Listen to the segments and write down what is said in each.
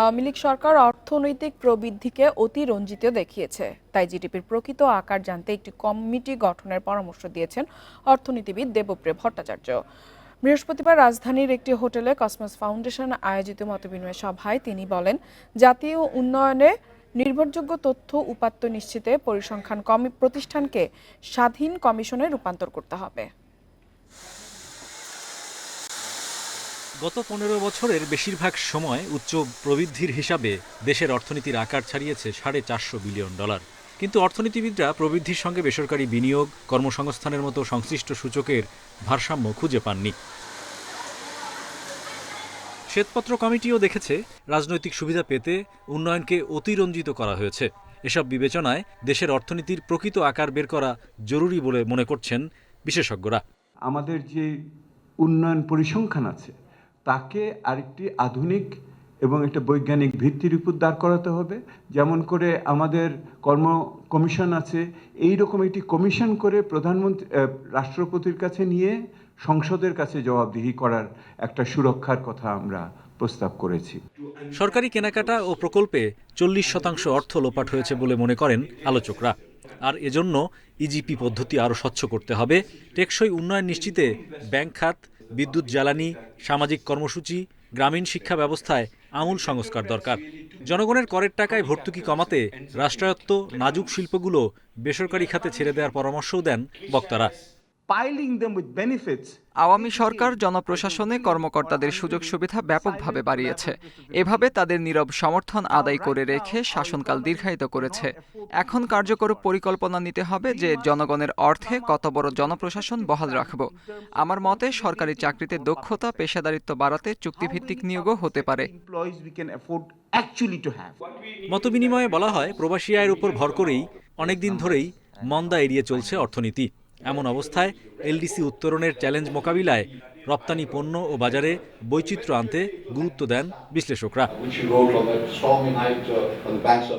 আওয়ামী লীগ সরকার অর্থনৈতিক প্রবৃদ্ধিকে অতিরঞ্জিত দেখিয়েছে। তাই জিডিপির প্রকৃত আকার জানতে একটি কমিটি গঠনের পরামর্শ দিয়েছেন অর্থনীতিবিদ দেবপ্রিয় ভট্টাচার্য। বৃহস্পতিবার রাজধানীর একটি হোটেলে কসমস ফাউন্ডেশন আয়োজিত মতবিনিময় সভায় তিনি বলেন, জাতীয় উন্নয়নে নির্ভরযোগ্য তথ্য উপাত্ত নিশ্চিতে পরিসংখ্যান কমি, প্রতিষ্ঠানকে স্বাধীন কমিশনে রূপান্তর করতে হবে। গত পনেরো বছরের বেশিরভাগ সময় উচ্চ প্রবৃদ্ধির হিসাবে দেশের অর্থনীতির আকার ছাড়িয়েছে সাড়ে চারশো বিলিয়ন ডলার। কিন্তু অর্থনীতিবিদরা প্রবৃদ্ধির সঙ্গে বেসরকারি বিনিয়োগ, কর্মসংস্থানের মতো সংশ্লিষ্ট সূচকের ভারসাম্য খুঁজে পাননি। শ্বেতপত্র কমিটিও দেখেছে, রাজনৈতিক সুবিধা পেতে উন্নয়নকে অতিরঞ্জিত করা হয়েছে। এসব বিবেচনায় দেশের অর্থনীতির প্রকৃত আকার বের করা জরুরি বলে মনে করছেন বিশেষজ্ঞরা। আমাদের যে উন্নয়ন পরিসংখ্যান আছে তাকে আরেকটি আধুনিক এবং একটা বৈজ্ঞানিক ভিত্তির উপর দাঁড় করাতে হবে। যেমন করে আমাদের কর্ম কমিশন আছে এই রকম একটি কমিশন করে প্রধানমন্ত্রী রাষ্ট্রপতির কাছে নিয়ে সংসদের কাছে জবাবদিহি করার একটা সুরক্ষার কথা আমরা প্রস্তাব করেছি। সরকারি কেনাকাটা ও প্রকল্পে চল্লিশ শতাংশ অর্থ লোপাট হয়েছে বলে মনে করেন আলোচকরা। আর এজন্য ইজিপি পদ্ধতি আরও স্বচ্ছ করতে হবে। টেকসই উন্নয়ন নিশ্চিতে ব্যাংক খাত বিদ্যুৎ জ্বালানি, সামাজিক কর্মসূচি, গ্রামীণ শিক্ষা ব্যবস্থায় আমূল সংস্কার দরকার। জনগণের করের টাকায় ভর্তুকি কমাতে রাষ্ট্রায়ত্ত নাজুক শিল্পগুলো বেসরকারি খাতে ছেড়ে দেওয়ার পরামর্শও দেন বক্তারা। আওয়ামী সরকার জনপ্রশাসনে কর্মকর্তাদের সুযোগ সুবিধা ব্যাপকভাবে বাড়িয়েছে। এভাবে তাদের নীরব সমর্থন আদায় করে রেখে শাসনকাল দীর্ঘায়িত করেছে। এখন কার্যকর পরিকল্পনা নিতে হবে যে জনগণের অর্থে কত বড় জনপ্রশাসন বহাল রাখব। আমার মতে সরকারি চাকরিতে দক্ষতা পেশাদারিত্ব বাড়াতে চুক্তিভিত্তিক নিয়োগও হতে পারে। মতবিনিময়ে বলা হয় প্রবাসী আয়ের উপর ভর করেই অনেকদিন ধরেই মন্দা এড়িয়ে চলছে অর্থনীতি। এমন অবস্থায় এলডিসি উত্তরণের চ্যালেঞ্জ মোকাবিলায় রপ্তানি পণ্য ও বাজারে বৈচিত্র্য আনতে গুরুত্ব দেন বিশ্লেষকরা।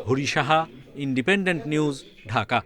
Hari Saha independent news Dhaka.